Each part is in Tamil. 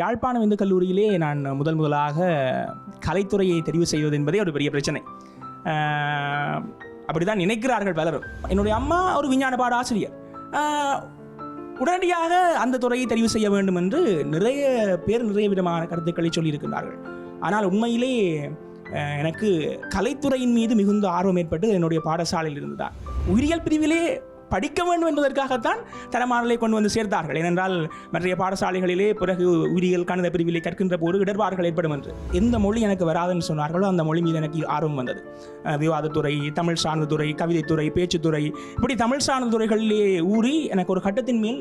யாழ்ப்பாணம் இந்து கல்லூரியிலே நான் முதல் முதலாக கலைத்துறையை தெரிவு செய்வது என்பதே ஒரு பெரிய பிரச்சனை. அப்படி அப்படிதான் நினைக்கிறார்கள் பலரும். என்னுடைய அம்மா ஒரு விஞ்ஞான பாட ஆசிரியர். உடனடியாக அந்த துறையை தெரிவு செய்ய வேண்டும் என்று நிறைய பேர் நிறைய விதமான கருத்துக்களை சொல்லியிருக்கிறார்கள் ஆனால் உண்மையிலே எனக்கு கலைத்துறையின் மீது மிகுந்த ஆர்வம் ஏற்பட்டு என்னுடைய பாடசாலையில் இருந்துதான். உயிரியல் பிரிவிலே படிக்க வேண்டும் என்பதற்காகத்தான் தரமானலை கொண்டு வந்து சேர்த்தார்கள். ஏனென்றால் மற்ற பாடசாலைகளிலே பிறகு உயிரியல் கணித பிரிவிலே கற்கின்ற போது இடர்பாடுகள் ஏற்படும் என்று. எந்த மொழி எனக்கு வராதுன்னு சொன்னார்களோ அந்த மொழி மீது எனக்கு ஆர்வம் வந்தது. விவாதத்துறை தமிழ் சார்ந்த துறை கவிதைத்துறை பேச்சுத்துறை இப்படி தமிழ் சார்ந்த துறைகளிலே ஊறி எனக்கு ஒரு கட்டத்தின் மேல்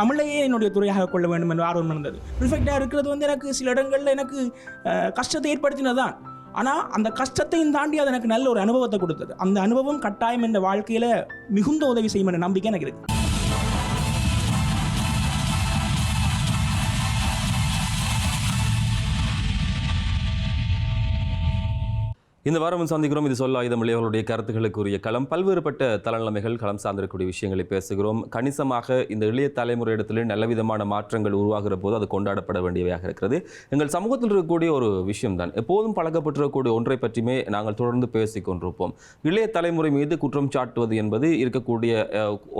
தமிழையே என்னுடைய துறையாக கொள்ள வேண்டும் என்று ஆர்வம் இருந்தது. ப்ரிஃபெக்டாக இருக்கிறது வந்து எனக்கு சில இடங்களில் எனக்கு கஷ்டத்தை ஏற்படுத்தினதான் ஆனால் அந்த கஷ்டத்தையும் தாண்டி அது எனக்கு நல்ல ஒரு அனுபவத்தை கொடுத்தது. அந்த அனுபவம் கட்டாயம் என்ற வாழ்க்கையில் மிகுந்த உதவி செய்யும் என்ற நம்பிக்கை எனக்கு இருக்குது இந்த வாரம் சந்திக்கிறோம். இது சொல்ல ஆயுதமில்லையவர்களுடைய இளையவர்களுடைய கருத்துக்களுக்குரிய களம். பல்வேறுபட்ட தலநிலைமைகள் களம் சார்ந்திருக்கக்கூடிய விஷயங்களை பேசுகிறோம். கணிசமாக இந்த இளைய தலைமுறை இடத்துல நல்ல விதமான மாற்றங்கள் உருவாகிற போது அது கொண்டாடப்பட வேண்டியவையாக இருக்கிறது. எங்கள் சமூகத்தில் இருக்கக்கூடிய ஒரு விஷயம்தான். எப்போதும் பழக்கப்பட்டிருக்கக்கூடிய ஒன்றை பற்றியுமே நாங்கள் தொடர்ந்து பேசிக் கொண்டிருப்போம். இளைய தலைமுறை மீது குற்றம் சாட்டுவது என்பது இருக்கக்கூடிய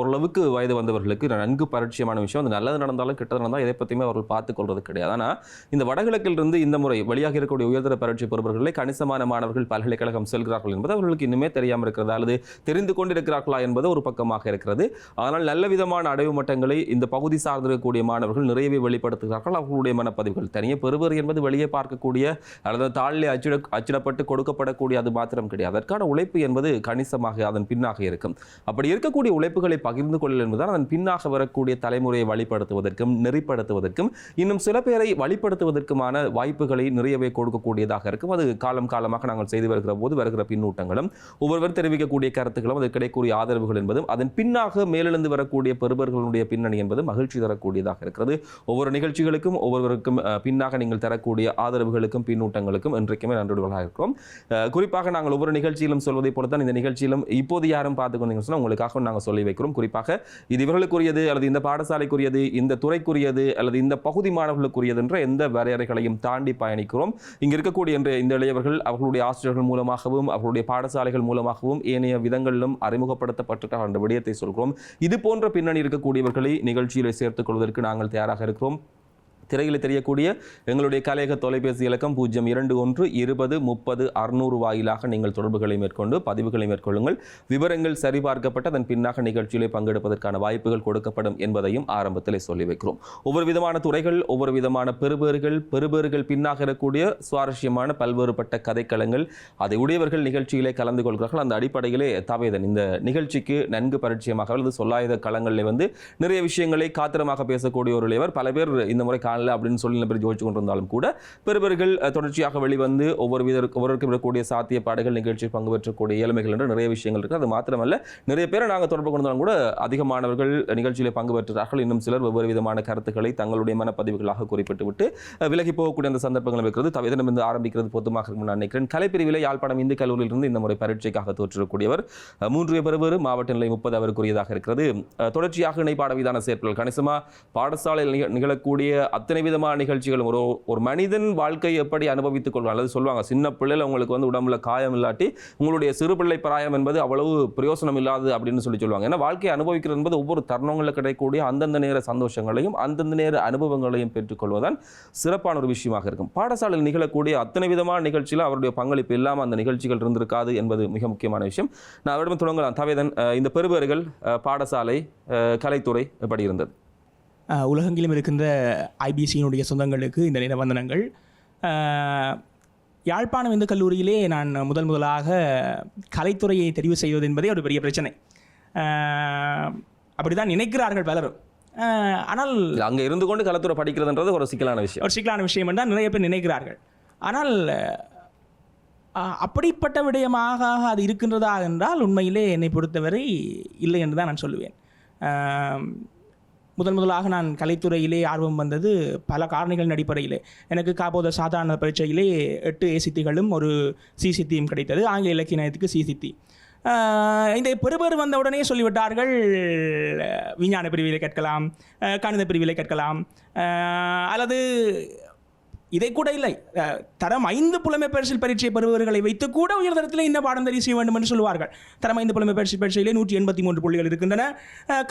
ஓரளவுக்கு வயது வந்தவர்களுக்கு நன்கு பரிச்சயமான விஷயம். அது நல்லது நடந்தாலும் கெட்டது நடந்தால் எதை பற்றியுமே அவர்கள் பார்த்துக் கொள்வது கிடையாது. ஆனால் இந்த வடகிழக்கிலிருந்து இந்த முறை வெளியாக இருக்கக்கூடிய உயர்தர பரீட்சை பெறுபவர்களை கணிசமான மாணவர்கள் பல்கலைக்கழகம் செல்கிறார்கள் என்பது அவர்களுக்கு இன்னுமே தெரியாமல் இருக்கிறது அல்லது தெரிந்து கொண்டிருக்கிறார்களா என்பது ஒரு பக்கமாக இருக்கிறது. ஆனால் நல்ல விதமான அடைவு மட்டங்களை இந்த பகுதி சார்ந்திருக்கக்கூடிய மாணவர்கள் நிறையவே வெளிப்படுத்துகிறார்கள். அவர்களுடைய மனப்பதிவுகள் தனியே பெறுவர் என்பது வெளியே பார்க்கக்கூடிய அல்லது தாளிலே அச்சிட அச்சிடப்பட்டு கொடுக்கப்படக்கூடிய அது மாத்திரம் கிடையாது. அதற்கான உழைப்பு என்பது கணிசமாக அதன் பின்னாக இருக்கும். அப்படி இருக்கக்கூடிய உழைப்புகளை பகிர்ந்து கொள்ளல் என்பதால் அதன் பின்னாக வரக்கூடிய தலைமுறையை வழிபடுத்துவதற்கும் நெறிப்படுத்துவதற்கும் இன்னும் சில பேரை வழிபடுத்துவதற்குமான வாய்ப்புகளை நிறையவே கொடுக்கக்கூடியதாக இருக்கும். அது காலம் காலமாக நாங்கள் செய்து வருகிற போது வருகிற பின்னூட்டங்களும் ஒவ்வொருவர் தெரிவிக்கக்கூடிய கருத்துக்களும் அது கிடைக்கக்கூடிய ஆதரவுகள் என்பதும் அதன் பின்னாக மேலெழுந்து வரக்கூடிய பெறுபர்களுடைய பின்னணி என்பது மகிழ்ச்சி தரக்கூடியதாக இருக்கிறது. ஒவ்வொரு நிகழ்ச்சிகளுக்கும் ஒவ்வொருவருக்கும் பின்னாக நீங்கள் தரக்கூடிய ஆதரவுகளுக்கும் பின்னூட்டங்களுக்கும் இன்றைக்குமே நன்றிகளாக இருக்கிறோம். குறிப்பாக நாங்கள் ஒவ்வொரு நிகழ்ச்சியிலும் சொல்வதை போல தான் இந்த நிகழ்ச்சியிலும் இப்போது யாரும் பார்த்து கொண்டீங்கன்னு சொன்னால் உங்களுக்காக நாங்கள் சொல்லி வைக்கிறோம். குறிப்பாக இது இவர்களுக்குரியது அல்லது இந்த பாடசாலைக்குரியது இந்த துறைக்குரியது அல்லது இந்த பகுதி மாணவர்களுக்குரியது என்ற எந்த வரையறைகளையும் தாண்டி பயணிக்கிறோம். இங்கே இருக்கக்கூடிய இந்த இளையவர்கள் அவர்களுடைய ஆசிரியர் ஆசிரியர்கள் மூலமாகவும் அவர்களுடைய பாடசாலைகள் மூலமாகவும் ஏனைய விதங்களிலும் அறிமுகப்படுத்தப்பட்டிருக்கிறார் என்ற விடயத்தை சொல்கிறோம். இது போன்ற பின்னணி இருக்கக்கூடியவர்களை நிகழ்ச்சியில் சேர்த்துக் கொள்வதற்கு நாங்கள் தயாராக இருக்கிறோம். திரையில் தெரியக்கூடிய எங்களுடைய கலையக தொலைபேசி இலக்கம் பூஜ்ஜியம் இரண்டு ஒன்று இருபது முப்பது அறுநூறு வாயிலாக நீங்கள் தொடர்புகளை மேற்கொண்டு பதிவுகளை மேற்கொள்ளுங்கள். விவரங்கள் சரிபார்க்கப்பட்டு அதன் பின்னாக நிகழ்ச்சியிலே பங்கெடுப்பதற்கான வாய்ப்புகள் கொடுக்கப்படும் என்பதையும் ஆரம்பத்திலே சொல்லி வைக்கிறோம். ஒவ்வொரு விதமான துறைகள் ஒவ்வொரு விதமான பெறுபேறுகள் பெறுபேறுகள் பின்னாக இருக்கக்கூடிய சுவாரஸ்யமான பல்வேறுபட்ட கதைக்களங்கள் அதை உடையவர்கள் நிகழ்ச்சியிலே கலந்து கொள்கிறார்கள். அந்த அடிப்படையிலே தவேதன் இந்த நிகழ்ச்சிக்கு நன்கு பரிச்சயமாக அல்லது சொல்லாயுத களங்களில் வந்து நிறைய விஷயங்களை காத்திரமாக பேசக்கூடிய ஒரு இளையவர் பல பேர் இந்த முறை காணல அப்படின்னு சொல்லி நிறைய பேர் ஜோதிச்சு கொண்டிருந்தாலும் கூட பெறுபர்கள் தொடர்ச்சியாக வெளிவந்து ஒவ்வொரு வித ஒவ்வொருக்கும் இருக்கக்கூடிய சாத்தியப்பாடுகள் நிகழ்ச்சியில் பங்கு பெற்றக்கூடிய இயலமைகள் என்று நிறைய விஷயங்கள் இருக்குது. அது மாத்திரமல்ல நிறைய பேரை நாங்கள் தொடர்பு கொண்டாலும் கூட அதிகமானவர்கள் நிகழ்ச்சியில் பங்கு பெற்றார்கள். இன்னும் சிலர் ஒவ்வொரு விதமான கருத்துக்களை தங்களுடைய மனப்பதிவுகளாக குறிப்பிட்டு விட்டு விலகி போகக்கூடிய அந்த சந்தர்ப்பங்கள் இருக்கிறது தவிதனமிருந்து ஆரம்பிக்கிறது பொதுமாக இருக்கும் நான் நினைக்கிறேன். கலைப்பிரிவில் யாழ்ப்பாணம் இந்து கல்லூரியிலிருந்து இந்த முறை பரீட்சைக்காக தோற்றிருக்கக்கூடியவர் மூன்று பெறுவர் மாவட்ட நிலை முப்பது அவருக்குரியதாக இருக்கிறது. தொடர்ச்சியாக இணைப்பாட மீதான சேர்ப்புகள் கணிசமாக பாடசாலையில் நிக- நிகழக்கூடிய அத்தனை விதமான நிகழ்ச்சிகளும். ஒரு ஒரு மனிதன் வாழ்க்கையை எப்படி அனுபவித்துக் கொள்வாங்க அல்லது சொல்லுவாங்க சின்ன பிள்ளைல உங்களுக்கு வந்து உடம்புல காயம் இல்லாட்டி உங்களுடைய சிறு பிள்ளை பிராயம் என்பது அவ்வளவு பிரயோசனம் இல்லாது அப்படின்னு சொல்லி சொல்லுவாங்க. ஏன்னா வாழ்க்கையை அனுபவிக்கிறது என்பது ஒவ்வொரு தருணங்களில் கிடைக்கக்கூடிய அந்தந்த நேர சந்தோஷங்களையும் அந்தந்த நேர அனுபவங்களையும் பெற்றுக்கொள்வதுதான் சிறப்பான ஒரு விஷயமாக இருக்கும். பாடசாலையில் நிகழக்கூடிய அத்தனை விதமான நிகழ்ச்சியில் அவருடைய பங்களிப்பு இல்லாமல் அந்த நிகழ்ச்சிகள் இருந்திருக்காது என்பது மிக முக்கியமான விஷயம். நான் அவரிடம் தொடங்கலாம். தவேதன் இந்த பெருவர்கள் பாடசாலை கலைத்துறை எப்படி இருந்தது? உலகெங்கிலும் இருக்கின்ற ஐபிசியினுடைய சொந்தங்களுக்கு இந்த நிபந்தனங்கள் அஹ், யாழ்ப்பாணம் இந்து கல்லூரியிலே நான் முதல் முதலாக கலைத்துறையை தெரிவு செய்வது என்பதே ஒரு பெரிய பிரச்சனை. அஹ், அப்படிதான் நினைக்கிறார்கள் பலரும். ஆனால் அங்க இருந்து கொண்டு கலத்துறை படிக்கிறதுன்றது ஒரு சிக்கலான விஷயம். ஒரு சிக்கலான விஷயம் தான் நிறைய பேர் நினைக்கிறார்கள். ஆனால் அப்படிப்பட்ட விடயமாக அது இருக்கின்றதா என்றால் உண்மையிலே என்னை பொறுத்தவரை இல்லை என்று தான் நான் சொல்லுவேன். முதன் முதலாக நான் கலைத்துறையிலே ஆர்வம் வந்தது பல காரணிகளின் அடிப்படையிலே. எனக்கு காபோத சாதாரண பரீட்சையிலே எட்டு ஏ சித்திகளும் ஒரு சி சித்தியும் கிடைத்தது. ஆங்கில இலக்கிய நயத்துக்கு சி சித்தி இந்த பெருபர் வந்த உடனே சொல்லிவிட்டார்கள் விஞ்ஞான பிரிவிலே கேட்கலாம் கணித பிரிவிலே கேட்கலாம் அல்லது இதை கூட இல்லை. தரம் ஐந்து புலமை பரிசில் பரீட்சை பெறுபவர்களை வைத்து கூட உயர்தரத்தில் இந்த பாடம் தெரிவு செய்ய வேண்டும் என்று சொல்வார்கள் தரம் ஐந்து புலமை பரிசு பரீட்சையிலே நூற்றி எண்பத்தி மூன்று புள்ளிகள் இருக்கின்றன.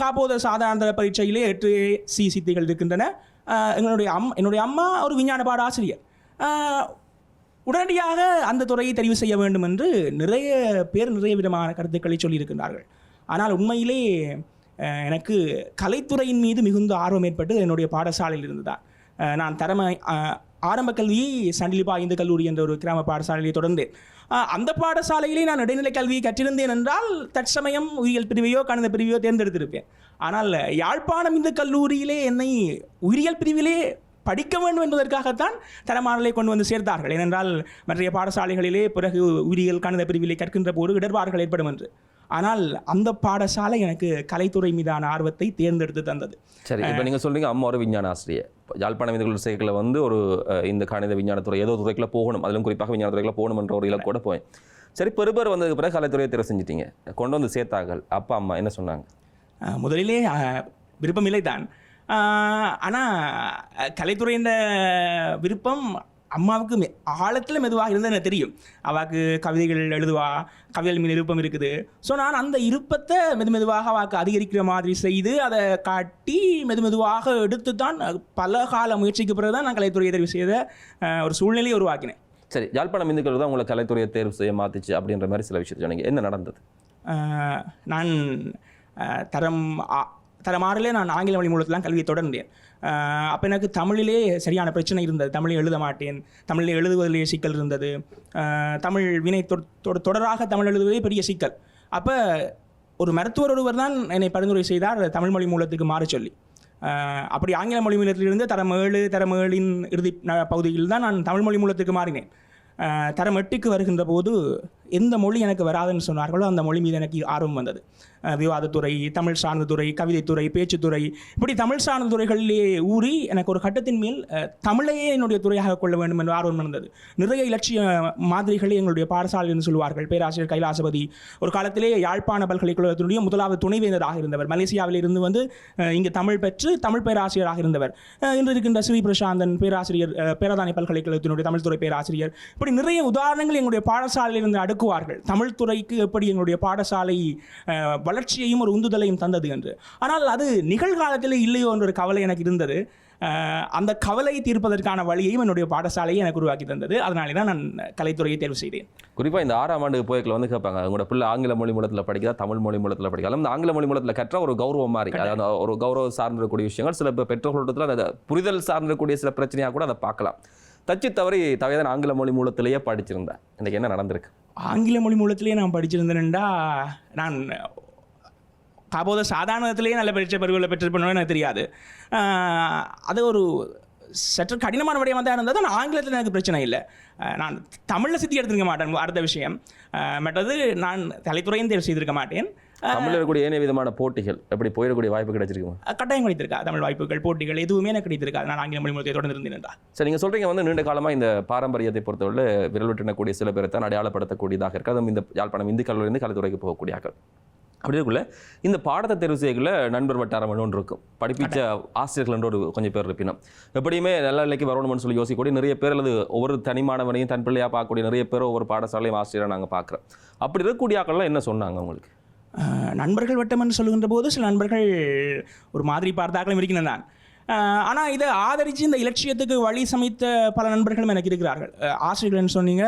காப்போத சாதாரண பரீட்சையிலே எட்டு சி சித்திகள் இருக்கின்றன. எங்களுடைய அம் என்னுடைய அம்மா ஒரு விஞ்ஞான பாட ஆசிரியர். உடனடியாக அந்த துறையை தெரிவு செய்ய வேண்டும் என்று நிறைய பேர் நிறைய விதமான கருத்துக்களை சொல்லியிருக்கின்றார்கள். ஆனால் உண்மையிலே எனக்கு கலைத்துறையின் மீது மிகுந்த ஆர்வம் ஏற்பட்டு என்னுடைய பாடசாலையில் இருந்துதான். நான் தரமை ஆரம்ப கல்வியை சண்டிலிப்பா ஐந்து கல்லூரி என்ற ஒரு கிராம பாடசாலையை தொடர்ந்தேன் அஹ், அந்த பாடசாலையிலே நான் இடைநிலை கல்வியை கற்றிருந்தேன் என்றால் தற்சமயம் உயிரியல் பிரிவையோ கணித பிரிவையோ தேர்ந்தெடுத்திருப்பேன். ஆனால் யாழ்ப்பாணம் இந்த கல்லூரியிலே என்னை உயிரியல் பிரிவிலே படிக்க வேண்டும் என்பதற்காகத்தான் தரமானலை கொண்டு வந்து சேர்த்தார்கள். ஏனென்றால் மற்ற பாடசாலைகளிலே பிறகு உயிரியல் கணித பிரிவிலே கற்கின்ற போது இடர்பாடுகள் ஏற்படும் என்று. ஆனால் அந்த பாடசாலை எனக்கு கலைத்துறை மீதான ஆர்வத்தை தேர்ந்தெடுத்து தந்தது. சரி இப்போ நீங்கள் சொல்றீங்க அம்மா ஒரு விஞ்ஞான ஆசிரியர் யாழ்ப்பாண யாழ்ப்பாணம் சேர்க்கல வந்து ஒரு இந்த கணித விஞ்ஞானத்துறை ஏதோ துறைக்குள்ள போகணும். அதிலும் குறிப்பாக விஞ்ஞானத்துறைக்குள்ள போகணும்ன்ற ஒரு இலக்கோட போய் சரி பெருபேர் வந்ததுக்கு பிறகு கலைத்துறையை தேர்வு செஞ்சிட்டீங்க. கொண்டு வந்து சேர்த்தார்கள். அப்பா அம்மா என்ன சொன்னாங்க? முதலிலே விருப்பமில்லை தான் ஆனால் கலைத்துறையின் விருப்பம் அம்மாவுக்கு மெ ஆழத்தில் மெதுவாக இருந்தது எனக்கு தெரியும். அவாக்கு கவிதைகள் எழுதுவா கவிதைகள் மீது விருப்பம் இருக்குது. ஸோ நான் அந்த விருப்பத்தை மெது மெதுவாக அவாக்கு அதிகரிக்கிற மாதிரி செய்து அதை காட்டி மெது மெதுவாக எடுத்து தான் பல கால முயற்சிக்கு பிறகு தான் நான் கலைத்துறையை தெரிவு செய்த ஒரு சூழ்நிலையை உருவாக்கினேன். சரி யாழ்ப்பாணம் இந்துக்கள் தான் உங்களை கலைத்துறையை தேர்வு செய்ய மாத்துச்சு அப்படின்ற மாதிரி சில விஷயத்தை சொன்னீங்க. என்ன நடந்தது? நான் தரம் ஆ- நான் ஆங்கில வழி மூலத்தில் கல்வியை தொடர்ந்தேன். அப்போ எனக்கு தமிழிலே சரியான பிரச்சனை இருந்தது. தமிழில் எழுத மாட்டேன். தமிழில் எழுதுவதிலே சிக்கல் இருந்தது. தமிழ் வினை தொடராக தமிழ் எழுதுவதே பெரிய சிக்கல். அப்போ ஒரு மருத்துவர் ஒருவர் தான் என்னை பரிந்துரை செய்தார் தமிழ் மொழி மூலத்துக்கு மாறச் சொல்லி. அப்படி ஆங்கில மொழி மூலத்திலிருந்து தரம் ஏழு தரம் ஏழின் இறுதி பகுதியில் தான் நான் தமிழ் மொழி மூலத்துக்கு மாறினேன். தரம் எட்டுக்கு வருகின்ற போது எந்த மொழி எனக்கு வராதுன்னு சொன்னார்களோ அந்த மொழி மீது எனக்கு ஆர்வம் வந்தது. விவாதத்துறை தமிழ் சார்ந்த துறை கவிதைத்துறை பேச்சுத்துறை இப்படி தமிழ் சார்ந்த துறைகளிலே ஊறி எனக்கு ஒரு கட்டத்தின் மேல் தமிழையே என்னுடைய துறையாக கொள்ள வேண்டும் என்று ஆர்வம் இருந்தது. நிறைய இலட்சிய மாதிரிகளை எங்களுடைய பாடசாலை என்று சொல்வார்கள். பேராசிரியர் கைலாசபதி ஒரு காலத்திலே யாழ்ப்பாண பல்கலைக்கழகத்தினுடைய முதலாவது துணைவேந்தராக இருந்தவர். மலேசியாவில் இருந்து வந்து இங்கு தமிழ் பெற்று தமிழ் பேராசிரியராக இருந்தவர். இன்று இருக்கின்ற ஸ்ரீ பிரசாந்தன் பேராசிரியர் பேரதானி பல்கலைக்கழகத்தினுடைய தமிழ் துறை பேராசிரியர். இப்படி நிறைய உதாரணங்கள் எங்களுடைய பாடசாலையிலிருந்து அடுக்குவார்கள். தமிழ் துறைக்கு எப்படி எங்களுடைய பாடசாலை வள வளர்ச்சியையும் ஒரு உந்துதலையும் தந்தது என்று. ஆனால் அது நிகழ்காலத்தில் இல்லையோ என்ற ஒரு கவலை எனக்கு இருந்தது. அந்த கவலையை தீர்ப்பதற்கான வழியையும் என்னுடைய பாடசாலையை எனக்கு உருவாக்கி தந்தது. அதனாலே தான் நான் கலைத்துறையை தேர்வு செய்தேன். குறிப்பாக இந்த ஆறாம் ஆண்டு போய்க்கில் வந்து கேட்பாங்க. உங்களோட பிள்ளை ஆங்கில மொழி மூலத்தில் படிக்கிறா தமிழ் மொழி மூலத்தில் படிக்கலாம் இந்த ஆங்கில மொழி மூலத்தில் கற்ற ஒரு கௌரவம் மாதிரி அதாவது ஒரு கௌரவம் சார்ந்திருக்கக்கூடிய விஷயங்கள் சில பெற்றோர்களிடத்தில் அதை புரிதல் சார்ந்திருக்கக்கூடிய சில பிரச்சனையாக கூட அதை பார்க்கலாம். தச்சு தவறி தவையதான் ஆங்கில மொழி மூலத்திலேயே படிச்சிருந்தேன். இன்னைக்கு என்ன நடந்திருக்கு? ஆங்கில மொழி மூலத்திலேயே நான் படிச்சிருந்தேன்டா நான் காபோத சாதாரணத்திலேயே நல்ல பரீட்சை பருவில் பெற்றிருப்பேன்னு எனக்கு தெரியாது. அது ஒரு சற்று கடினமான விடயமாக தான் இருந்தது. ஆனால் ஆங்கிலத்தில் எனக்கு பிரச்சனை இல்லை. நான் தமிழில் சித்தி எடுத்திருக்க மாட்டேன். அடுத்த விஷயம். மற்றது நான் கலைத்துறையும் தேர்வு செய்திருக்க மாட்டேன். தமிழில் இருக்கக்கூடிய ஏனைய விதமான போட்டிகள் எப்படி போயிடக்கூடிய வாய்ப்பு கிடைச்சிருக்குமா? கட்டாயம் கிடைத்திருக்கா. தமிழ் வாய்ப்புகள் போட்டிகள் எதுவுமே எனக்கு கிடைத்திருக்காது. நான் ஆங்கில மொழி மூலத்தை தொடர்ந்து இருந்தேன்டா சரி நீங்கள் சொல்கிறீங்க வந்து நீண்ட காலமாக இந்த பாரம்பரியத்தை பொறுத்தவரை விரல் விட்டுனக்கூடிய சில பேரை தான் அடையாளப்படுத்தக்கூடியதாக இருக்குது அதுவும் இந்த யாழ்ப்பாணம் இந்து கல்லூரிலேருந்து கலைத்துறைக்கு போகக்கூடிய ஆக்கள் அப்படி இருக்குள்ள இந்த பாடத்தை தேர்வு செய்யக்குள்ள நண்பர் வட்டாரம் ஒன்று இருக்கும் படிப்பிச்ச ஆசிரியர்கள் என்ற ஒரு கொஞ்சம் பேர் இருப்பினும். எப்படியுமே நல்ல நிலைக்கு வரணும்னு சொல்லி யோசிக்கக்கூடிய நிறைய பேர் அல்லது ஒவ்வொரு தனி மாணவனையும் தன் பிள்ளையாக பார்க்கக்கூடிய நிறைய பேர் ஒவ்வொரு பாடசாலையும் ஆசிரியரை நாங்கள் பார்க்குறோம். அப்படி இருக்கக்கூடிய ஆக்கள்லாம் என்ன சொன்னாங்க உங்களுக்கு? நண்பர்கள் வட்டம் என்று சொல்லுகின்ற போது சில நண்பர்கள் ஒரு மாதிரி பார்த்தாக்களும் இருக்கின்றன நான் ஆனால் இதை ஆதரித்து இந்த இலட்சியத்துக்கு வழி சமைத்த பல நண்பர்களும் எனக்கு இருக்கிறார்கள். ஆசிரியர்கள்னு சொன்னீங்க?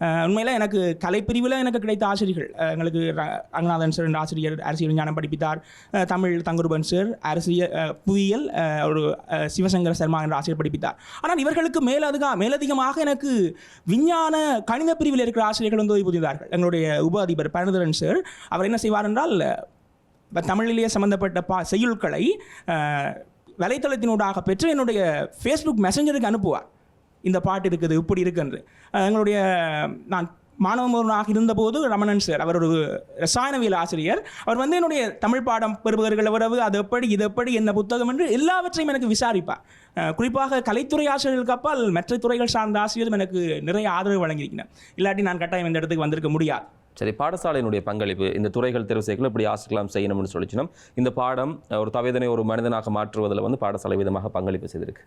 உண்மையில் எனக்கு கலைப்பிரிவில் எனக்கு கிடைத்த ஆசிரியர்கள். எங்களுக்கு ர- ரங்கநாதன் சார் என்ற ஆசிரியர் அரசியல் ஞானம் படிப்பித்தார். தமிழ் தங்குருபன் சார் அரசியல் புவியியல் ஒரு சிவசங்கர் சிவசங்கர சர்மா என்ற ஆசிரியர் படிப்பித்தார். ஆனால் இவர்களுக்கு மேலதிக மேலதிகமாக எனக்கு விஞ்ஞான கணித பிரிவில் இருக்கிற ஆசிரியர்கள் வந்து உதவி புரிந்தார்கள் எங்களுடைய உப அதிபர் பரணதரன் சார் அவர் என்ன செய்வார் என்றால் இப்போ தமிழிலேயே சம்மந்தப்பட்ட பா செய்யுள்களை வலைத்தளத்தினூடாக பெற்று என்னுடைய ஃபேஸ்புக் மெசஞ்சருக்கு அனுப்புவார். இந்த பாட்டு இருக்குது இப்படி இருக்குன்று எங்களுடைய நான் மாணவனாக இருந்தபோது ரமணன் சார் அவர் ஒரு ரசாயனவியல் ஆசிரியர். அவர் வந்து என்னுடைய தமிழ் பாடம் பெறுபவர்கள் உறவு அது எப்படி இது எப்படி என்ன புத்தகம் என்று எல்லாவற்றையும் எனக்கு விசாரிப்பார். குறிப்பாக கலைத்துறை ஆசிரியர்களுக்கு அப்பால் மற்ற துறைகள் சார்ந்த ஆசிரியரும் எனக்கு நிறைய ஆதரவு வழங்கியிருக்கிறேன் இல்லாட்டி நான் கட்டாயம் இந்த இடத்துக்கு வந்திருக்க முடியாது. சரி பாடசாலையினுடைய பங்களிப்பு இந்த துறைகள் தேர்வு செய்யல இப்படி ஆசிக்கலாம் செய்யணும்னு சொல்லிச்சுன்னா இந்த பாடம் ஒரு தவேதனை ஒரு மனிதனாக மாற்றுவதில் வந்து பாடசாலை விதமாக பங்களிப்பு செய்திருக்கு.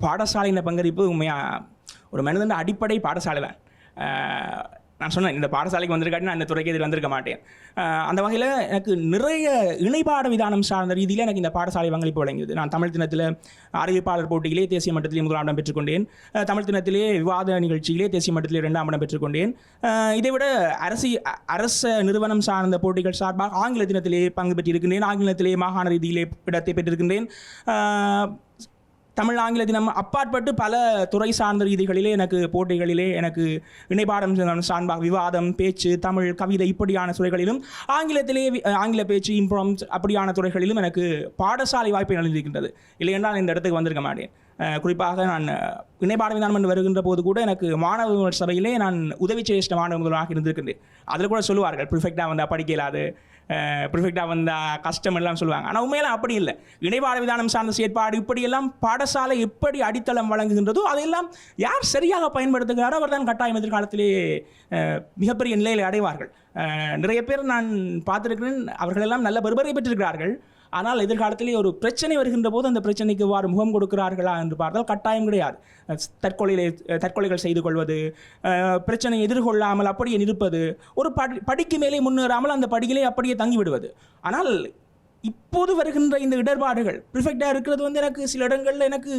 பாடசாலையின் பங்களிப்பு உண்மையாக ஒரு மனிதன் அடிப்படை பாடசாலை தான் நான் சொன்னேன் இந்த பாடசாலைக்கு வந்திருக்காட்டி நான் இந்த துறைக்கு இதில் வந்திருக்க மாட்டேன். அந்த வகையில் எனக்கு நிறைய இணைப்பாட விதானம் சார்ந்த ரீதியில் எனக்கு இந்த பாடசாலை பங்களிப்பு வழங்கியது. நான் தமிழ் தினத்தில் அறிவிப்பாளர் போட்டியிலே தேசிய மட்டத்திலே முதலாம் இடம் பெற்றுக்கொண்டேன். தமிழ் தினத்திலே விவாத நிகழ்ச்சியிலே தேசிய மட்டத்திலே இரண்டாம் இடம் பெற்றுக்கொண்டேன். இதைவிட இதை விட அரசி அ- அரச நிறுவனம் சார்ந்த போட்டிகள் சார்பாக ஆங்கில தினத்திலே பங்கு பெற்றிருக்கின்றேன். ஆங்கிலத்திலே மாகாண ரீதியிலே இடத்தை பெற்றிருக்கின்றேன். தமிழ் ஆங்கில தினம் அப்பாற்பட்டு பல துறை சார்ந்த ரீதிகளிலே எனக்கு போட்டிகளிலே எனக்கு இணைப்பாடம் சார்பாக விவாதம் பேச்சு தமிழ் கவிதை இப்படியான துறைகளிலும் ஆங்கிலத்திலே ஆங்கில பேச்சு இம்ப்ரம் அப்படியான துறைகளிலும் எனக்கு பாடசாலை வாய்ப்பை நல்கியிருக்கின்றது இல்லையென்றால் இந்த இடத்துக்கு வந்திருக்க மாட்டேன். குறிப்பாக நான் இணைப்பாட விதானம் வருகின்ற போது கூட எனக்கு மாணவ சபையிலே நான் உதவி சேஷ்ட மாணவ முதல்வராக இருந்திருக்கின்றேன். அதில் கூட சொல்லுவார்கள் ப்ரிஃபெக்டாக வந்தால் படிக்க இயலாது ப்ரிஃபெக்டாக வந்தால் கஷ்டம் எல்லாம் சொல்லுவாங்க. ஆனால் உண்மையெல்லாம் அப்படி இல்லை. இணைப்பாட விதானம் சார்ந்த செயற்பாடு இப்படியெல்லாம் பாடசாலை எப்படி அடித்தளம் வழங்குகின்றதோ அதையெல்லாம் யார் சரியாக பயன்படுத்துகிறாரோ அவர் தான் கட்டாயம் எதிர்காலத்திலே மிகப்பெரிய நிலையில் அடைவார்கள். நிறைய பேர் நான் பார்த்துருக்கிறேன் அவர்களெல்லாம் நல்ல பெருபரை பெற்றிருக்கிறார்கள். ஆனால் எதிர்காலத்திலே ஒரு பிரச்சனை வருகின்ற போது அந்த பிரச்சனைக்கு வாறு முகம் கொடுக்கிறார்களா என்று பார்த்தால் கட்டாயம் கிடையாது. அஹ் தற்கொலையிலே தற்கொலைகள் செய்து கொள்வது பிரச்சனையை எதிர்கொள்ளாமல் அப்படியே நிற்பது ஒரு படி படிக்கு மேலே முன்னேறாமல் அந்த படியிலே அப்படியே தங்கிவிடுவது. ஆனால் இப்போது வருகின்ற இந்த இடர்பாடுகள் ப்ரிஃபெக்டாக இருக்கிறது வந்து எனக்கு சில இடங்களில் எனக்கு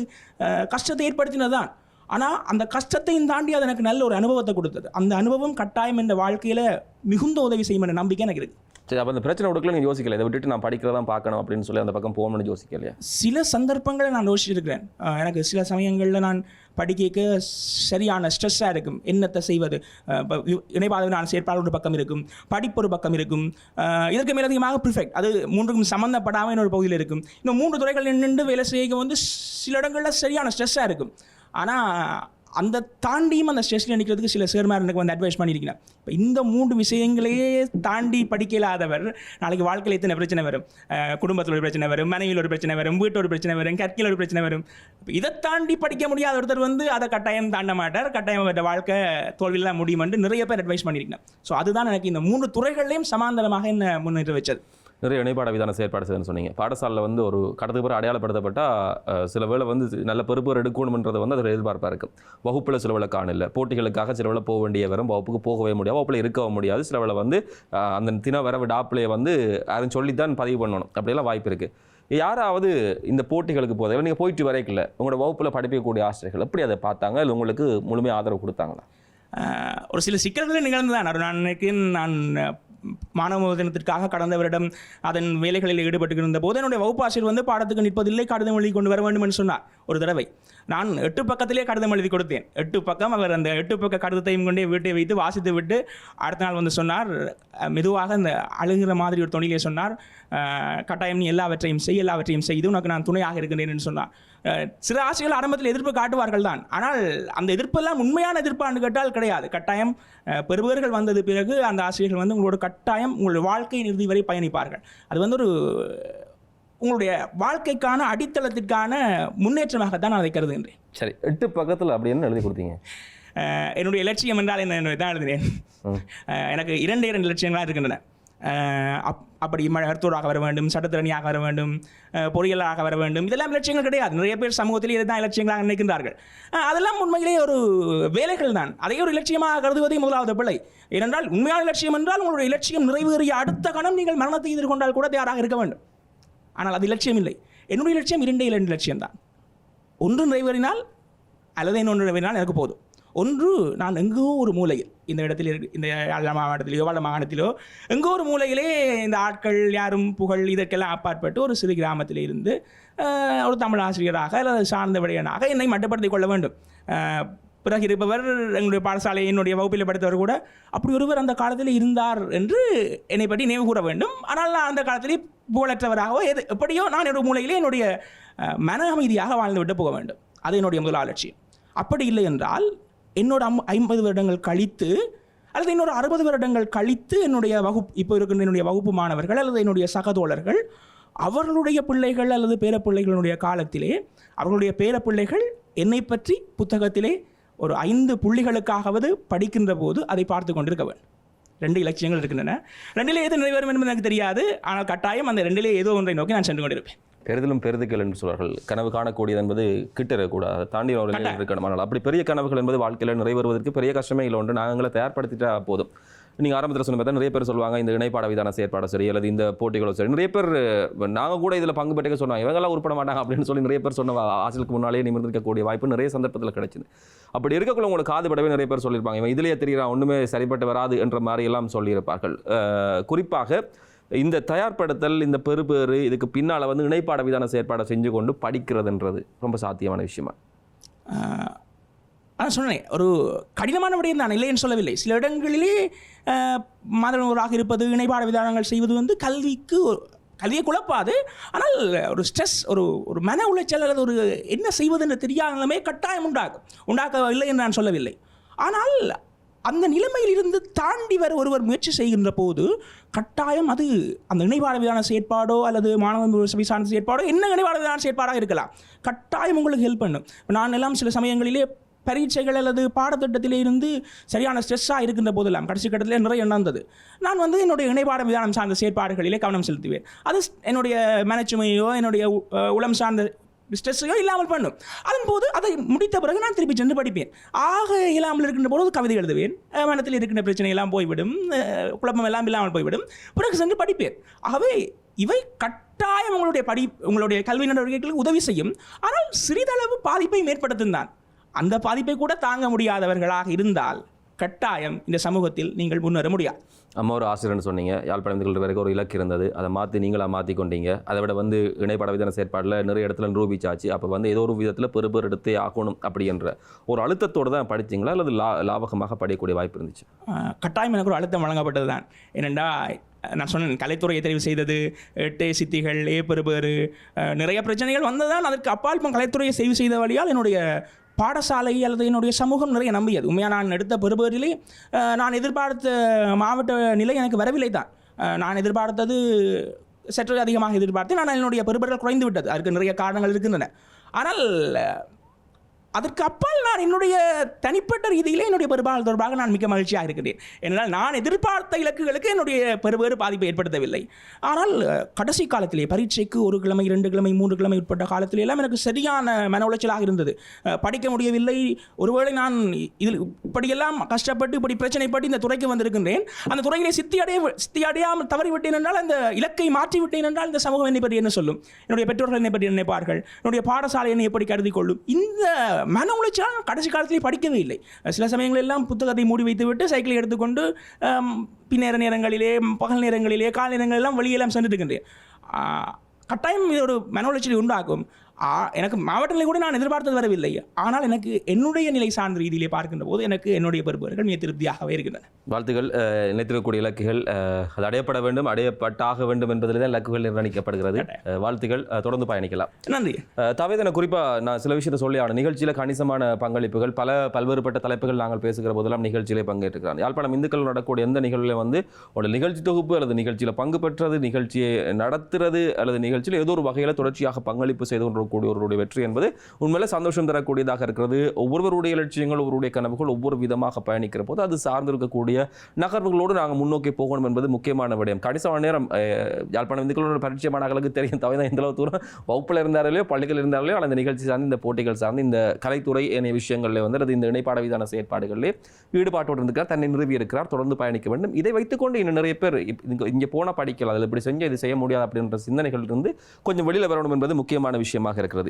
கஷ்டத்தை ஏற்படுத்தினது தான் ஆனால் அந்த கஷ்டத்தையும் தாண்டி அது எனக்கு நல்ல ஒரு அனுபவத்தை கொடுத்தது. அந்த அனுபவம் கட்டாயம் என்ற வாழ்க்கையில் மிகுந்த உதவி செய்யும் என்ற நம்பிக்கை எனக்கு இருக்குது சரி அப்போ அந்த பிரச்சனை கொடுக்கல நீங்கள் யோசிக்கல. இதை விட்டுட்டு நான் படிக்கிறதான் பார்க்கணும் அப்படின்னு சொல்லி அந்த பக்கம் போகணும்னு யோசிக்கலையா? சில சந்தர்ப்பங்களை நான் யோசிச்சிருக்கிறேன். எனக்கு சில சமயங்களில் நான் படிக்க சரியான ஸ்ட்ரெஸ்ஸாக இருக்கும். என்னத்தை செய்வது? அஹ் இணைப்பாளர் நான் செயற்பாடு ஒரு பக்கம் இருக்கும். படிப்பு ஒரு பக்கம் இருக்கும். அஹ் இதற்கு மேலதிகமாக ப்ரிஃபெக்ட் அது மூன்றுக்கும் சம்மந்தப்படாமல் இன்னொரு பகுதியில் இருக்கும். இந்த மூன்று துறைகள் நின்று வேலை செய்ய வந்து சில இடங்களில் சரியான ஸ்ட்ரெஸ்ஸாக இருக்கும். ஆனால் அந்த தாண்டியும் அந்த ஸ்ட்ரெஸ்ல நிற்கிறதுக்கு சில சேர்மார் எனக்கு வந்து அட்வைஸ் பண்ணியிருக்கிறேன் இப்போ இந்த மூன்று விஷயங்களையே தாண்டி படிக்க இல்லாதவர் நாளைக்கு வாழ்க்கையில் எத்தனை பிரச்சனை வரும்? குடும்பத்தில் ஒரு பிரச்சனை வரும் மனைவியில் ஒரு பிரச்சனை வரும் வீட்டில் ஒரு பிரச்சனை வரும் கற்கையில் ஒரு பிரச்சனை வரும். இப்போ இதை தாண்டி படிக்க முடியாத ஒருத்தர் வந்து அதை கட்டாயம் தாண்ட மாட்டார். கட்டாயம் அவருடைய வாழ்க்கை தோல்வியில் முடியும் என்று நிறைய பேர் அட்வைஸ் பண்ணியிருக்கேன் ஸோ அதுதான் எனக்கு இந்த மூன்று துறைகள்லையும் சமாந்தரமாக என்ன முன்னேற்ற வச்சது. நிறைய இணைப்பாட விதான செயற்பாடு செய்யணும்னு சொன்னீங்க. பாடசாலையில் வந்து ஒரு கடத்துக்கு பிறகு அடையாளப்படுத்தப்பட்டால் சில வேளை வந்து நல்ல பெருப்பேர் எடுக்கணும்ன்றது வந்து அதில் எதிர்பார்ப்பாக இருக்கும் வகுப்பில் சில வேளை காணல. போட்டிகளுக்காக சில வேளை போக வேண்டிய வரும் வகுப்புக்கு போகவே முடியாது வகுப்பில் இருக்கவும் முடியாது. சில வேளை வந்து அந்த தின வரவு டாப்லேயே வந்து அதை சொல்லித்தான் பதிவு பண்ணணும். அப்படியெல்லாம் வாய்ப்பு இருக்குது யாராவது இந்த போட்டிகளுக்கு போதையில் நீங்கள் போயிட்டு வரைக்கல. உங்களோட வகுப்பில் படிப்பிக்கக்கூடிய ஆசிரியர்கள் எப்படி அதை பார்த்தாங்க? இல்லை உங்களுக்கு முழுமையாக ஆதரவு கொடுத்தாங்களா? ஒரு சில சிக்கல்கள் நிகழ்ந்து தான். நான் நான் மாணவ தினத்திற்காக கடந்த வருடம் அதன் வேலைகளில் ஈடுபட்டு இருந்த போது என்னுடைய வகுப்பாசிரியர் வந்து பாடத்துக்கு நிற்பதில்லை கடிதம் எழுதி கொண்டு வர வேண்டும் என்று சொன்னார். ஒரு தடவை. நான் எட்டு பக்கத்திலே கடிதம் எழுதி கொடுத்தேன். எட்டு பக்கம் அவர் அந்த எட்டு பக்க கடிதத்தையும் கொண்டே வீட்டை வைத்து வாசித்து விட்டு அடுத்த நாள் வந்து சொன்னார் மெதுவாக அந்த அழுகிற மாதிரி ஒரு தொழிலே சொன்னார் கட்டாயம் நீ எல்லாவற்றையும் செய் எல்லாவற்றையும் செய்து உனக்கு நான் துணையாக இருக்கின்றேன் என்று சொன்னார். சில ஆசிரியர்கள் ஆரம்பத்தில் எதிர்ப்பு காட்டுவார்கள் தான். ஆனால் அந்த எதிர்ப்பெல்லாம் உண்மையான எதிர்ப்பான்னு கேட்டால் கிடையாது. கட்டாயம் பெறுபவர்கள் வந்தது பிறகு அந்த ஆசிரியர்கள் வந்து உங்களோட கட்டாயம் உங்களுடைய வாழ்க்கையின் இறுதி வரை பயணிப்பார்கள். அது வந்து ஒரு உங்களுடைய வாழ்க்கைக்கான அடித்தளத்திற்கான முன்னேற்றமாகத்தான் நான் அதை கருதுகின்றேன். சரி எட்டு பக்கத்தில் அப்படின்னு எழுதி கொடுத்தீங்க? என்னுடைய இலட்சியம் என்றால் என்ன தான் எழுதினேன் எனக்கு இரண்டு இரண்டு லட்சியங்களாக இருக்கின்றன. அப் அப்படி மருத்துவராக வர வேண்டும் சட்டத்திறனியாக வர வேண்டும் பொறியியலாக வர வேண்டும் இதெல்லாம் இலட்சியங்கள் கிடையாது. நிறைய பேர் சமூகத்தில் இதை தான் இலட்சியங்களாக நினைக்கின்றார்கள். அதெல்லாம் உண்மையிலே ஒரு வேலைகள் தான். அதையே ஒரு இலட்சியமாக கருதுவதே முதலாவது பிள்ளை ஏனென்றால் உண்மையான இலட்சியம் என்றால் உங்களுடைய இலட்சியம் நிறைவேறிய அடுத்த கணம் நீங்கள் மரணத்தை எதிர்கொண்டால் கூட தயாராக இருக்க வேண்டும். ஆனால் அது இலட்சியம் இல்லை என்னுடைய லட்சியம் இரண்டே இரண்டு லட்சியம் தான் ஒன்று நிறைவேறினால் அல்லது இன்னொன்று நிறைவேறினால் எனக்கு போதும். ஒன்று நான் எங்கோ ஒரு மூலையில் இந்த இடத்தில் இந்த யாழ் மாவட்டத்திலேயோ வட மாகாணத்திலோ எங்கோ ஒரு மூலையிலே இந்த ஆட்கள் யாரும் புகழ் இதற்கெல்லாம் அப்பாற்பட்டு ஒரு சிறு கிராமத்தில் இருந்து ஒரு தமிழ் ஆசிரியராக அல்லது சார்ந்த விடையனாக என்னை மட்டுப்படுத்திக் கொள்ள வேண்டும். பிறகு இருப்பவர் எங்களுடைய பாடசாலை என்னுடைய வகுப்பில் படித்தவர் கூட அப்படி ஒருவர் அந்த காலத்தில் இருந்தார் என்று என்னை பற்றி நினைவு கூற வேண்டும். ஆனால் நான் அந்த காலத்திலே புகழற்றவராகவோ எது எப்படியோ நான் என்னுடைய மூலையிலே என்னுடைய மன அமைதியாக வாழ்ந்து விட்டு போக வேண்டும். அது என்னுடைய முதல் லட்சியம் அப்படி இல்லை என்றால் என்னோட அம் ஐம்பது வருடங்கள் கழித்து அல்லது இன்னொரு அறுபது வருடங்கள் கழித்து என்னுடைய வகுப்பு இப்போ இருக்கின்ற என்னுடைய வகுப்பு மாணவர்கள் அல்லது என்னுடைய சகதோழர்கள் அவர்களுடைய பிள்ளைகள் அல்லது பேரப்பிள்ளைகளுடைய காலத்திலே அவர்களுடைய பேரப்பிள்ளைகள் என்னை பற்றி புத்தகத்திலே ஒரு ஐந்து புள்ளிகளுக்காகவது படிக்கின்ற போது அதை பார்த்து கொண்டிருக்க வேண்டும். ரெண்டு இலட்சியங்கள் இருக்கின்றன. ரெண்டிலே எது நிறைவேறும் என்பது எனக்கு தெரியாது. ஆனால் கட்டாயம் அந்த ரெண்டிலே ஏதோ ஒன்றை நோக்கி நான் சென்று கொண்டிருப்பேன். பெரிதிலும் பெரிதுகள் என்று சொல்வார்கள். கனவு காணக்கூடியது என்பது கிட்ட இருக்கக்கூடாது தாண்டி நிலை இருக்கணும். ஆனால் அப்படி பெரிய கனவுகள் என்பது வாழ்க்கையில் நிறைவேறுவதற்கு பெரிய கஷ்டமே இல்லை. ஒன்று நாங்களே தயார்படுத்திட்டா போதும். நீங்கள் ஆரம்பத்தில் சொன்ன பார்த்தா நிறைய பேர் சொல்லுவாங்க இந்த இணைப்பாட விதான செயற்பாடு சரி அல்லது இந்த போட்டிகளோ சரி. நிறைய பேர் நாங்கள் கூட இதில் பங்கு பெற்றுக்க சொன்னாங்க. இவங்கெல்லாம் உருப்பட மாட்டாங்க அப்படின்னு சொல்லி நிறைய பேர் சொன்ன ஆசலுக்கு முன்னாலே நிமிர்ந்திருக்கக்கூடிய வாய்ப்பு நிறைய சந்தர்ப்பத்தில் கிடைச்சிது. அப்படி இருக்கக்குள்ள உங்களுக்கு காது படவே நிறைய பேர் சொல்லியிருப்பாங்க. இவன் இதிலேயே தெரியிறான் ஒன்றுமே சரிப்பட்டு வராது என்ற மாதிரி எல்லாம் சொல்லியிருப்பார்கள். குறிப்பாக இந்த தயார்படுத்தல் இந்த பெறுபேறு இதுக்கு பின்னால் வந்து இணைப்பாட விதான செயற்பாடை செஞ்சு கொண்டு படிக்கிறதுன்றது ரொம்ப சாத்தியமான விஷயமா? ஆஹ், சொன்னேன். ஒரு கடினமான விடயம் நான் இல்லைன்னு சொல்லவில்லை. சில இடங்களிலே மாதவராக இருப்பது இணைப்பாட விதானங்கள் செய்வது வந்து கல்விக்கு கல்வியை குழப்பாது. ஆனால் ஒரு ஸ்ட்ரெஸ் ஒரு ஒரு மன உளைச்சல் அல்லது ஒரு என்ன செய்வதுன்னு தெரியாத நிலைமை கட்டாயம் உண்டாகும். உண்டாக்கவில்லை என்று நான் சொல்லவில்லை. ஆனால் அந்த நிலைமையில் இருந்து தாண்டி வர ஒருவர் முயற்சி செய்கின்ற போது கட்டாயம் அது அந்த இணைப்பாட விதான செயற்பாடோ அல்லது மாணவ சபை சார்ந்த செயற்பாடோ என்ன இணைப்பாட விதான செயற்பாடாக இருக்கலாம். கட்டாயம் உங்களுக்கு ஹெல்ப் பண்ணும். நான் எல்லாம் சில சமயங்களிலே பரீட்சைகள் அல்லது பாடத்திட்டத்திலே இருந்து சரியான ஸ்ட்ரெஸ்ஸாக இருக்கின்ற போதெல்லாம் கடைசி கட்டத்தில் நிறைய நடந்தது நான் வந்து என்னுடைய இணைப்பாட விதானம் சார்ந்த செயற்பாடுகளிலே கவனம் செலுத்துவேன். அது என்னுடைய மனச்சுமையோ என்னுடைய உ- உளம் சார்ந்த ஸ்ட்ரெஸ்ஸையோ இல்லாமல் பண்ணும். அதன் போது அதை முடித்த பிறகு நான் திருப்பி சென்று படிப்பேன். ஆக இல்லாமல் இருக்கின்ற போது கவிதை எழுதுவேன். மனத்தில் இருக்கின்ற பிரச்சனை எல்லாம் போய்விடும். குழப்பம் எல்லாம் இல்லாமல் போய்விடும். பிறகு சென்று படிப்பேன். ஆகவே இவை கட்டாயம் உங்களுடைய படி உங்களுடைய கல்வி நடவடிக்கைகளுக்கு உதவி செய்யும். ஆனால் சிறிதளவு பாதிப்பை ஏற்படுத்தும் தான். அந்த பாதிப்பை கூட தாங்க முடியாதவர்களாக இருந்தால் கட்டாயம் இந்த சமூகத்தில் நீங்கள் முன்னேற முடியாது. அம்மா ஒரு ஆசிரியர்னு சொன்னீங்க. யாழ்ப்பாணம் இதுகள் வரைக்கும் ஒரு இலக்கு இருந்தது. அதை மாற்றி நீங்களா மாற்றி கொண்டீங்க. அதை விட வந்து இணைப்பட விதான செயற்பாடில் நிறைய இடத்துல நிரூபிச்சாச்சு. அப்போ வந்து ஏதோ ஒரு விதத்தில் பெறுபேறு எடுத்தே ஆகணும் அப்படி என்ற ஒரு அழுத்தத்தோடு தான் படிச்சீங்களா? அல்லது லா லாபகமாக படிக்கக்கூடிய வாய்ப்பு இருந்துச்சு? கட்டாயம் எனக்கு ஒரு அழுத்தம் வழங்கப்பட்டது தான் ஏனெண்டா நான் சொன்னேன் கலைத்துறையை தெரிவு செய்தது எட்டு சித்திகள் ஏ பெறுபேறு ஆஹ் நிறைய பிரச்சனைகள் வந்ததான் அதற்கு அப்பால் இப்போ கலைத்துறையை தெரிவு செய்த வழியால் என்னுடைய பாடசாலை அல்லது என்னுடைய சமூகம் நிறைய நம்பியது உண்மையாக நான் எடுத்த பெறுபேறிலே நான் எதிர்பார்த்த மாவட்ட நிலை எனக்கு வரவில்லை தான். நான் எதிர்பார்த்தது சற்று அதிகமாக எதிர்பார்த்தேன். ஆனால் என்னுடைய பெறுபேறுகள் குறைந்து விட்டது. அதற்கு நிறைய காரணங்கள் இருக்கின்றன. ஆனால் அதற்கு அப்பால் நான் என்னுடைய தனிப்பட்ட ரீதியிலே என்னுடைய பெரும்பால் தொடர்பாக நான் மிக மகிழ்ச்சியாக இருக்கிறேன் ஏனென்றால் நான் எதிர்பார்த்த இலக்குகளுக்கு என்னுடைய பெருவேறு பாதிப்பை ஏற்படுத்தவில்லை. ஆனால் கடைசி காலத்திலே பரீட்சைக்கு ஒரு கிழமை இரண்டு கிழமை மூன்று கிழமை உட்பட்ட காலத்தில் எல்லாம் எனக்கு சரியான மன உளைச்சலாக இருந்தது. படிக்க முடியவில்லை. ஒருவேளை நான் இதில் இப்படியெல்லாம் கஷ்டப்பட்டு இப்படி பிரச்சனைப்பட்டு இந்த துறைக்கு வந்திருக்கின்றேன். அந்த துறையிலே சித்தி அடைய சித்தி அடையாமல் தவறிவிட்டேன் என்றால் அந்த இலக்கை மாற்றிவிட்டேன் என்றால் இந்த சமூகம் என்னை பற்றி என்ன சொல்லும்? என்னுடைய பெற்றோர்கள் என்னை பற்றி நினைப்பார்கள்? என்னுடைய பாடசாலை என்னை எப்படி கருதி கொள்ளும்? இந்த மன உளைச்சலாக கடைசி காலத்திலே படிக்கவே இல்லை. சில சமயங்கள் எல்லாம் புத்தகத்தை மூடி வைத்துவிட்டு சைக்கிளை எடுத்துக்கொண்டு பின்னேற நேரங்களிலே பகல் நேரங்களிலே கால நேரங்களெல்லாம் வெளியெல்லாம் சென்றுட்டு இருக்கின்றேன் கட்டாயம் இது ஒரு மன உளைச்சலை உண்டாகும் எனக்கு மாவட்ட நிலை கூட நான் எதிர்பார்த்தது வரவில்லை. ஆனால் எனக்கு என்னுடைய நிலை சார்ந்த ரீதியிலே பார்க்கின்ற போது எனக்கு என்னுடைய பெறுபவர்கள் மிக திருப்தியாகவே இருக்கின்றன. வாழ்த்துக்கள் அஹ், நினைத்திருக்கக்கூடிய இலக்குகள் அது அடையப்பட வேண்டும் அடையப்பட்டாக வேண்டும் என்பதில் தான் இலக்குகள் நிர்ணயிக்கப்படுகிறது. அஹ், தொடர்ந்து பயணிக்கலாம். நன்றி. தவேதன குறிப்பாக நான் சில விஷயத்தை சொல்லி ஆன நிகழ்ச்சியில் கணிசமான பங்களிப்புகள் பல பல்வேறுபட்ட தலைப்புகள் நாங்கள் பேசுகிற போதெல்லாம் நிகழ்ச்சியிலே பங்கேற்றுக்கிறான் யாழ்ப்பாணம் இந்துக்கள் நடக்கக்கூடிய எந்த நிகழ்வில் வந்து ஒரு நிகழ்ச்சி தொகுப்பு அல்லது நிகழ்ச்சியில் பங்கு பெற்றது நிகழ்ச்சியை நடத்துறது அல்லது நிகழ்ச்சியில் ஏதோ ஒரு வகையில் தொடர்ச்சியாக பங்களிப்பு செய்து கூடியவருடைய வெற்றி என்பது உண்மையில சந்தோஷம் தரக்கூடியதாக இருக்கிறது. ஒவ்வொருவருடைய லட்சியங்கள் ஒவ்வொருடைய கனவுகள் ஒவ்வொரு விதமாக பயணிக்கிற போது அது சார்ந்திருக்கக்கூடிய நகர்வுகளோடு நாங்கள் முன்னோக்கி போகணும் என்பது முக்கியமான விடயம். கணிசமான நேரம் அஹ், யாழ்ப்பாணம் இந்துக்களோட அளவுக்கு தெரியும். தவிர இந்த அளவு தூரம் வகுப்பில் இருந்தார்களோ பள்ளிகள் இருந்தார்களோ அந்த நிகழ்ச்சி சார்ந்து இந்த போட்டிகள் சார்ந்து இந்த கலைத்துறை ஏனைய விஷயங்களில் வந்து அல்லது இந்த இணைப்பாட விதான செயற்பாடுகளிலே ஈடுபாட்டோடு இருந்திருக்கிறார் தன்னை நிறுவி இருக்கிறார். தொடர்ந்து பயணிக்க வேண்டும். இதை வைத்துக்கொண்டு இன்னும் நிறைய பேர் இங்கே போனால் படிக்கலாம். அதில் இப்படி செஞ்சு இது செய்ய முடியாது அப்படின்ற சிந்தனைகள் இருந்து கொஞ்சம் வெளியில் வரணும் என்பது முக்கியமான விஷயமாக இருக்கிறது.